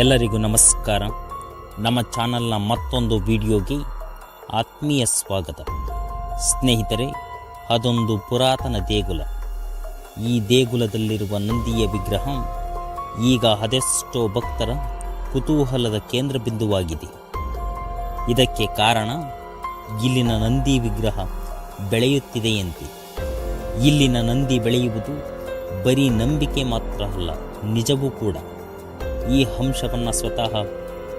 ಎಲ್ಲರಿಗೂ ನಮಸ್ಕಾರ. ನಮ್ಮ ಚಾನಲ್ನ ಮತ್ತೊಂದು ವಿಡಿಯೋಗೆ ಆತ್ಮೀಯ ಸ್ವಾಗತ. ಸ್ನೇಹಿತರೆ, ಅದೊಂದು ಪುರಾತನ ದೇಗುಲ. ಈ ದೇಗುಲದಲ್ಲಿರುವ ನಂದಿಯ ವಿಗ್ರಹ ಈಗ ಅದೆಷ್ಟೋ ಭಕ್ತರ ಕುತೂಹಲದ ಕೇಂದ್ರ ಬಿಂದುವಾಗಿದೆ ಇದಕ್ಕೆ ಕಾರಣ ಇಲ್ಲಿನ ನಂದಿ ವಿಗ್ರಹ ಬೆಳೆಯುತ್ತಿದೆಯಂತೆ. ಇಲ್ಲಿನ ನಂದಿ ಬೆಳೆಯುವುದು ಬರೀ ನಂಬಿಕೆ ಮಾತ್ರ ಅಲ್ಲ, ನಿಜವೂ ಕೂಡ. ಈ ಅಂಶವನ್ನು ಸ್ವತಃ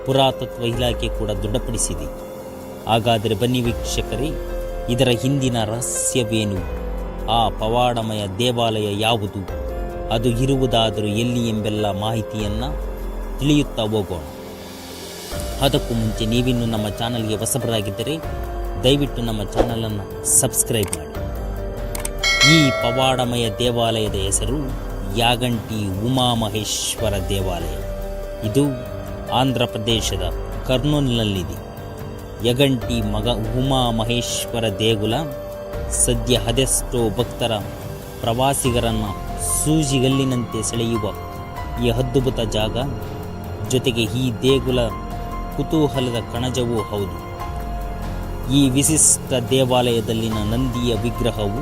ಪುರಾತತ್ವ ಇಲಾಖೆ ಕೂಡ ದೃಢಪಡಿಸಿದೆ. ಹಾಗಾದರೆ ಬನ್ನಿ ವೀಕ್ಷಕರೇ, ಇದರ ಹಿಂದಿನ ರಹಸ್ಯವೇನು? ಆ ಪವಾಡಮಯ ದೇವಾಲಯ ಯಾವುದು? ಅದು ಇರುವುದಾದರೂ ಎಲ್ಲಿ ಎಂಬೆಲ್ಲ ಮಾಹಿತಿಯನ್ನು ತಿಳಿಯುತ್ತಾ ಹೋಗೋಣ. ಅದಕ್ಕೂ ಮುಂಚೆ ನೀವಿನ್ನೂ ನಮ್ಮ ಚಾನಲ್ಗೆ ಹೊಸಬರಾಗಿದ್ದರೆ ದಯವಿಟ್ಟು ನಮ್ಮ ಚಾನಲನ್ನು ಸಬ್ಸ್ಕ್ರೈಬ್ ಮಾಡಿ. ಈ ಪವಾಡಮಯ ದೇವಾಲಯದ ಹೆಸರು ಯಾಗಂಟಿ ಉಮಾಮಹೇಶ್ವರ ದೇವಾಲಯ. ಇದು ಆಂಧ್ರ ಪ್ರದೇಶದ ಕರ್ನೂಲ್ನಲ್ಲಿದೆ. ಯಗಂಟಿ ಮಗ ಉಮಾ ಮಹೇಶ್ವರ ದೇಗುಲ ಸದ್ಯ ಅದೆಷ್ಟೋ ಭಕ್ತರ ಪ್ರವಾಸಿಗರನ್ನು ಸೂಜಿಗಲ್ಲಿನಂತೆ ಸೆಳೆಯುವ ಈ ಅದ್ಭುತ ಜಾಗ. ಜೊತೆಗೆ ಈ ದೇಗುಲ ಕುತೂಹಲದ ಕಣಜವೂ ಹೌದು. ಈ ವಿಶಿಷ್ಟ ದೇವಾಲಯದಲ್ಲಿನ ನಂದಿಯ ವಿಗ್ರಹವು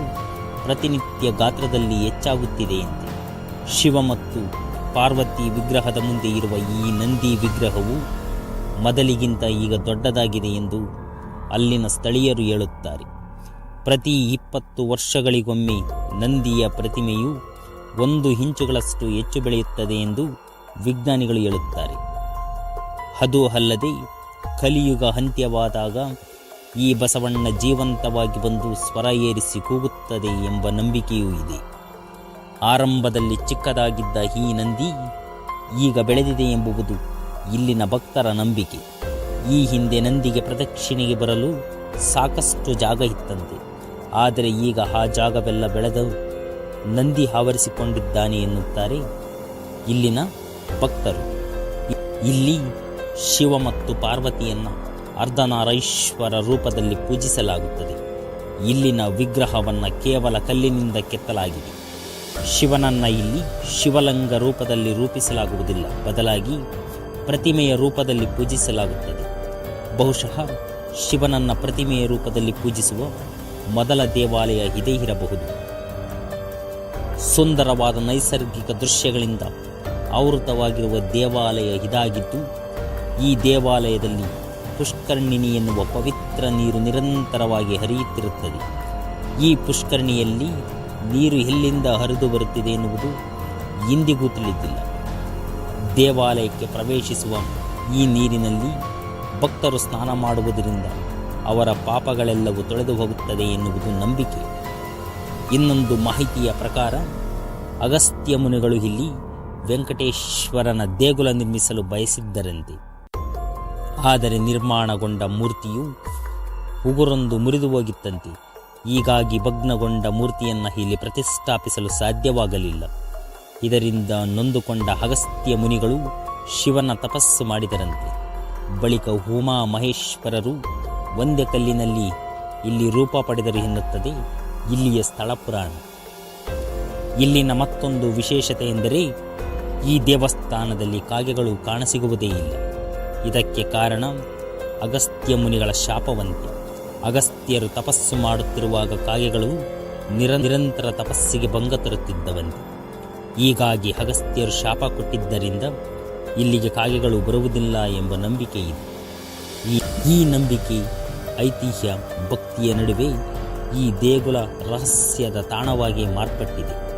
ಪ್ರತಿನಿತ್ಯ ಗಾತ್ರದಲ್ಲಿ ಹೆಚ್ಚಾಗುತ್ತಿದೆಯಂತೆ. ಶಿವ ಮತ್ತು ಪಾರ್ವತಿ ವಿಗ್ರಹದ ಮುಂದೆ ಇರುವ ಈ ನಂದಿ ವಿಗ್ರಹವು ಮೊದಲಿಗಿಂತ ಈಗ ದೊಡ್ಡದಾಗಿದೆ ಎಂದು ಅಲ್ಲಿನ ಸ್ಥಳೀಯರು ಹೇಳುತ್ತಾರೆ. ಪ್ರತಿ ಇಪ್ಪತ್ತು ವರ್ಷಗಳಿಗೊಮ್ಮೆ ನಂದಿಯ ಪ್ರತಿಮೆಯು ಒಂದು ಇಂಚುಗಳಷ್ಟು ಹೆಚ್ಚು ಬೆಳೆಯುತ್ತದೆ ಎಂದು ವಿಜ್ಞಾನಿಗಳು ಹೇಳುತ್ತಾರೆ. ಅದು ಅಲ್ಲದೆ ಕಲಿಯುಗ ಅಂತ್ಯವಾದಾಗ ಈ ಬಸವಣ್ಣ ಜೀವಂತವಾಗಿ ಬಂದು ಸ್ವರ ಏರಿಸಿ ಕೂಗುತ್ತದೆ ಎಂಬ ನಂಬಿಕೆಯೂ ಇದೆ. ಆರಂಭದಲ್ಲಿ ಚಿಕ್ಕದಾಗಿದ್ದ ಈ ನಂದಿ ಈಗ ಬೆಳೆದಿದೆ ಎಂಬುವುದು ಇಲ್ಲಿನ ಭಕ್ತರ ನಂಬಿಕೆ. ಈ ಹಿಂದೆ ನಂದಿಗೆ ಪ್ರದಕ್ಷಿಣೆಗೆ ಬರಲು ಸಾಕಷ್ಟು ಜಾಗ ಇತ್ತಂತೆ. ಆದರೆ ಈಗ ಆ ಜಾಗವೆಲ್ಲ ಬೆಳೆದು ನಂದಿ ಆವರಿಸಿಕೊಂಡಿದ್ದಾನೆ ಎನ್ನುತ್ತಾರೆ ಇಲ್ಲಿನ ಭಕ್ತರು. ಇಲ್ಲಿ ಶಿವ ಮತ್ತು ಪಾರ್ವತಿಯನ್ನು ಅರ್ಧನಾರೈಶ್ವರ ರೂಪದಲ್ಲಿ ಪೂಜಿಸಲಾಗುತ್ತದೆ. ಇಲ್ಲಿನ ವಿಗ್ರಹವನ್ನು ಕೇವಲ ಕಲ್ಲಿನಿಂದ ಕೆತ್ತಲಾಗಿದೆ. ಶಿವನನ್ನ ಇಲ್ಲಿ ಶಿವಲಿಂಗ ರೂಪದಲ್ಲಿ ರೂಪಿಸಲಾಗುವುದಿಲ್ಲ. ಬದಲಾಗಿ ಪ್ರತಿಮೆಯ ರೂಪದಲ್ಲಿ ಪೂಜಿಸಲಾಗುತ್ತದೆ. ಬಹುಶಃ ಶಿವನನ್ನ ಪ್ರತಿಮೆಯ ರೂಪದಲ್ಲಿ ಪೂಜಿಸುವ ಮೊದಲ ದೇವಾಲಯ ಇದೇ ಇರಬಹುದು. ಸುಂದರವಾದ ನೈಸರ್ಗಿಕ ದೃಶ್ಯಗಳಿಂದ ಆವೃತವಾಗಿರುವ ದೇವಾಲಯ ಇದಾಗಿದ್ದು, ಈ ದೇವಾಲಯದಲ್ಲಿ ಪುಷ್ಕರ್ಣಿನಿ ಎನ್ನುವ ಪವಿತ್ರ ನೀರು ನಿರಂತರವಾಗಿ ಹರಿಯುತ್ತಿರುತ್ತದೆ. ಈ ಪುಷ್ಕರಣಿಯಲ್ಲಿ ನೀರು ಎಲ್ಲಿಂದ ಹರಿದು ಬರುತ್ತಿದೆ ಎನ್ನುವುದು ಇಂದಿಗೂ ತಿಳಿದಿಲ್ಲ. ದೇವಾಲಯಕ್ಕೆ ಪ್ರವೇಶಿಸುವ ಈ ನೀರಿನಲ್ಲಿ ಭಕ್ತರು ಸ್ನಾನ ಮಾಡುವುದರಿಂದ ಅವರ ಪಾಪಗಳೆಲ್ಲವೂ ತೊಳೆದು ಹೋಗುತ್ತದೆ ಎನ್ನುವುದು ನಂಬಿಕೆ. ಇನ್ನೊಂದು ಮಾಹಿತಿಯ ಪ್ರಕಾರ ಅಗಸ್ತ್ಯ ಮುನಿಗಳು ಇಲ್ಲಿ ವೆಂಕಟೇಶ್ವರನ ದೇಗುಲ ನಿರ್ಮಿಸಲು ಬಯಸಿದ್ದರಂತೆ. ಆದರೆ ನಿರ್ಮಾಣಗೊಂಡ ಮೂರ್ತಿಯು ಉಗುರೊಂದು ಮುರಿದು ಹೋಗಿತ್ತಂತೆ. ಹೀಗಾಗಿ ಭಗ್ನಗೊಂಡ ಮೂರ್ತಿಯನ್ನು ಇಲ್ಲಿ ಪ್ರತಿಷ್ಠಾಪಿಸಲು ಸಾಧ್ಯವಾಗಲಿಲ್ಲ. ಇದರಿಂದ ನೊಂದುಕೊಂಡ ಅಗಸ್ತ್ಯ ಮುನಿಗಳು ಶಿವನ ತಪಸ್ಸು ಮಾಡಿದರಂತೆ. ಬಳಿಕ ಉಮಾ ಮಹೇಶ್ವರರು ಒಂದೇ ಕಲ್ಲಿನಲ್ಲಿ ಇಲ್ಲಿ ರೂಪ ಪಡೆದರು ಎನ್ನುತ್ತದೆ. ಇಲ್ಲಿಯ ಸ್ಥಳ ಪುರಾಣ. ಇಲ್ಲಿನ ಮತ್ತೊಂದು ವಿಶೇಷತೆ ಎಂದರೆ ಈ ದೇವಸ್ಥಾನದಲ್ಲಿ ಕಾಗೆಗಳು ಕಾಣಸಿಗುವುದೇ ಇಲ್ಲ. ಇದಕ್ಕೆ ಕಾರಣ ಅಗಸ್ತ್ಯ ಮುನಿಗಳ ಶಾಪವಂತೆ. ಅಗಸ್ತ್ಯರು ತಪಸ್ಸು ಮಾಡುತ್ತಿರುವಾಗ ಕಾಗೆಗಳು ನಿರ, ನಿರಂತರ ತಪಸ್ಸಿಗೆ ಭಂಗ ತರುತ್ತಿದ್ದವಂತೆ. ಹೀಗಾಗಿ ಅಗಸ್ತ್ಯರು ಶಾಪ ಕೊಟ್ಟಿದ್ದರಿಂದ ಇಲ್ಲಿಗೆ ಕಾಗೆಗಳು ಬರುವುದಿಲ್ಲ ಎಂಬ ನಂಬಿಕೆ ಇದೆ. ಈ ಈ ನಂಬಿಕೆ ಐತಿಹ್ಯ ಭಕ್ತಿಯ ನಡುವೆ ಈ ದೇಗುಲ ರಹಸ್ಯದ ತಾಣವಾಗಿ ಮಾರ್ಪಟ್ಟಿದೆ.